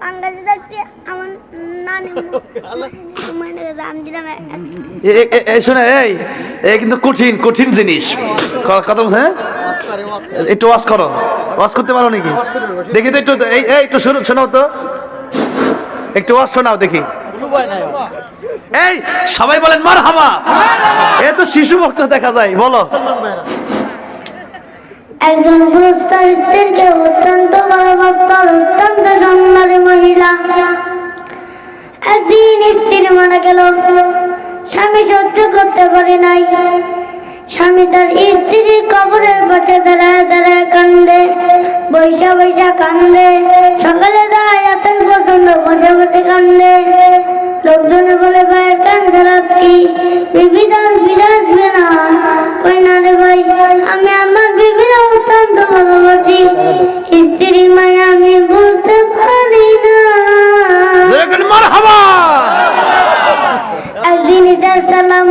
পাঙ্গালি থাকতে আমার নানি মানে রাম দিলাম এ- এ- এ- এই কিন্তু কঠিন কঠিন জিনিস। কথা বলছে হ্যাঁ? একটু ওয়াশ করো। ওয়াশ করতে পারো নাকি? দেখি তো একটু এই এই একটু শোনো শোনাও তো। একটু ওয়াশ শোনাও দেখি। এই সবাই বলেন মার হামা এ তো শিশু ভক্ত দেখা যায় বলো। একজন পুরস্কার স্ত্রীকে অত্যন্ত ভালোবাসতার অত্যন্ত মহিলা। একদিন মারা গেল। স্বামী সহ্য করতে পারে নাই। স্বামী তার স্ত্রীর কবরের দাঁড়ায় দাঁড়ায় কান্দে, বৈশা বৈশা কান্দে। সকালে দাঁড়ায় আসেন পর্যন্ত বসে বসে কান্দে। লোকজনে বলে খারাপ কি বিবিধান ফিরে আসবে না কই না রে ভাই? আমি আমার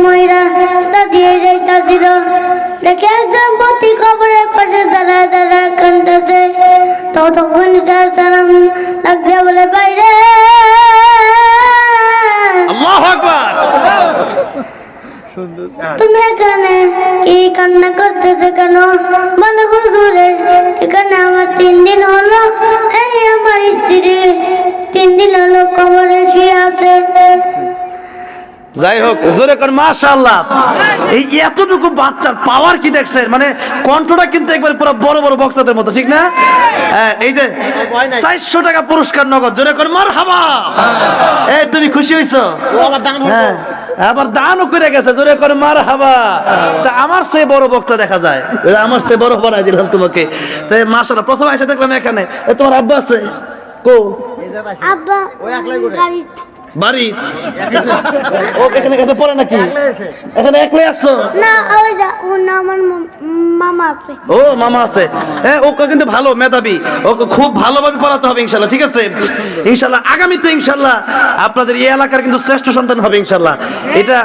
ময়রা রাস্তা দিয়ে যাইতাছিল। দেখে একজন পতি কবরের পাশে তো তখন ইসার সালাম লাগছে বলে বাইরে তুমি এখানে কি কান্না করতেছে কেন? বলো হুজুরে এখানে আমার তিন দিন হলো। এই আমার স্ত্রী তিন দিন হলো কবরে শুয়ে আছে। যাই হোক জোরে কর মাশাআল্লাহ। এই এতটুকু বাচ্চার পাওয়ার কি দেখছেন? মানে কণ্ঠটা কিন্তু একবার পুরো বড় বড় বক্তাদের মতো ঠিক না? হ্যাঁ, এই যে চারশো টাকা পুরস্কার নগদ জোরে কর মার হাবা এই তুমি খুশি হইছো? হ্যাঁ আবার দানও করে গেছে জোরে করে মার হাবা তা আমার সে বড় বক্তা দেখা যায়। আমার সে বড় বানাই দিলাম তোমাকে। তাই মাশাআল্লাহ প্রথম এসে দেখলাম এখানে। এ, তোমার আব্বা আছে? কো? আব্বা গাড়ি বাড়ি? ও এখানে এখানে পড়ে নাকি? এখানে একলাই আসছো? না ওই যা ও না আমার মামা আছে। ও মামা আছে। হ্যাঁ ওকে কিন্তু ভালো মেধাবী। ওকে খুব ভালোভাবে পড়াতে হবে ইনশাল্লাহ ঠিক আছে? ইনশাল্লাহ আগামীতে ইনশাল্লাহ আপনাদের এই এলাকার কিন্তু শ্রেষ্ঠ সন্তান হবে ইনশাল্লাহ। এটা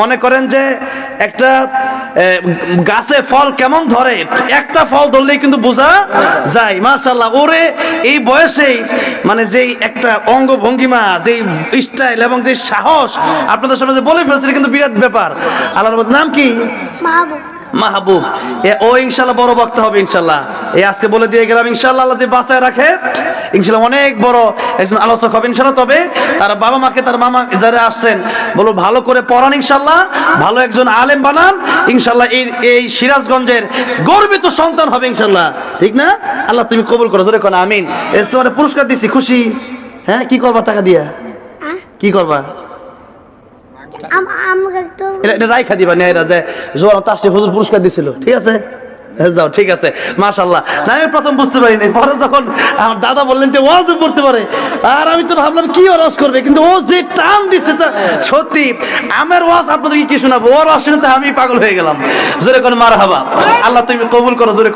মনে করেন যে একটা গাছে ফল কেমন ধরে একটা ফল ধরলেই কিন্তু বোঝা যায়। মাশাল্লাহ ওরে এই বয়সেই মানে যেই একটা অঙ্গ ভঙ্গিমা যেই স্টাইল এবং যে সাহস আপনাদের সামনে বলে ফেলছে কিন্তু বিরাট ব্যাপার। আল্লাহর নাম কি? মাহবুব। মাহবুব। এ ও ইনশাল্লাহ বড় বক্তা হবে ইনশাল্লাহ। এই আজকে বলে দিয়ে গেলাম ইনশাল্লাহ আল্লাহ বাঁচায় রাখে ইনশাল্লাহ অনেক বড় একজন আলোচক হবে ইনশাল্লাহ। তবে তার বাবা মাকে তার মামা যারা আসছেন বলো ভালো করে পড়ান ইনশাল্লাহ ভালো একজন আলেম বানান ইনশাল্লাহ এই এই সিরাজগঞ্জের গর্বিত সন্তান হবে ইনশাল্লাহ। ঠিক না? আল্লাহ তুমি কবুল করো জোরে কোন আমিন। এস তোমার পুরস্কার দিছি খুশি। হ্যাঁ কি করবা টাকা দিয়া? কি করবা? রাইখা দিবা নেয়রা যে জোয়ার তাসটি হুজুর পুরস্কার দিছিল। ঠিক আছে? যাও, ঠিক আছে। মাশাল্লাহ না, আমি প্রথম বুঝতে পারিনি। পরে যখন আমার দাদা বললেন যে ওয়াজও পড়তে পারে, আর আমি তো ভাবলাম কি ওয়াজ করবে? কিন্তু ও যে টান দিচ্ছে তা সত্যি, আমার ওয়াজ আপনাদেরকে কি শোনাবো? ওর ওয়াজ আমি পাগল হয়ে গেলাম। জোরে করে মার হাবা আল্লাহ তুমি কবুল করো, জোরে